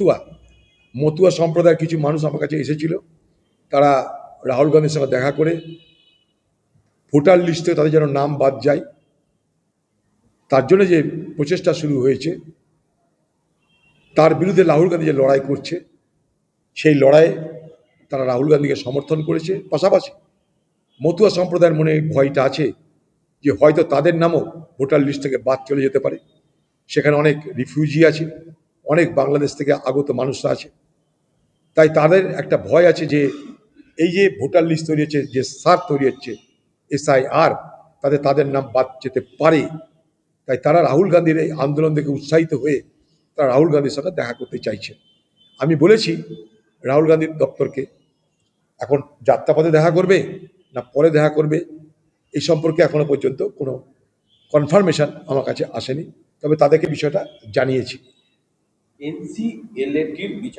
মতুয়া মতুয়া সম্প্রদায়ের কিছু মানুষ আমার কাছে এসেছিল। তারা রাহুল গান্ধীর সঙ্গে দেখা করে ভোটার লিস্টে তাদের যেন নাম বাদ যায়। তার জন্য যে প্রচেষ্টা শুরু হয়েছে, তার বিরুদ্ধে রাহুল গান্ধী যে লড়াই করছে, সেই লড়াইয়ে তারা রাহুল গান্ধীকে সমর্থন করেছে। পাশাপাশি মতুয়া সম্প্রদায়ের মনে ভয়টা আছে যে হয়তো তাদের নামও ভোটার লিস্ট থেকে বাদ চলে যেতে পারে। সেখানে অনেক রিফিউজি আছে। অনেক বাংলাদেশ থেকে আগত মানুষরা আছে। তাই তাদের একটা ভয় আছে যে, এই যে ভোটার লিস্ট তৈরি হচ্ছে, যে সার তৈরি হচ্ছে, এসআইআর, তাতে তাদের নাম বাদ যেতে পারে। তাই তারা রাহুল গান্ধীর এই আন্দোলন থেকে উৎসাহিত হয়ে তারা রাহুল গান্ধীর সাথে দেখা করতে চাইছে। আমি বলেছি, রাহুল গান্ধীর দপ্তরকে এখন যাত্রাপথে দেখা করবে না পরে দেখা করবে, এই সম্পর্কে এখনও পর্যন্ত কোনো কনফার্মেশন আমার কাছে আসেনি। তবে তাদেরকে বিষয়টা জানিয়েছি। এনসিএলএটির বিচার?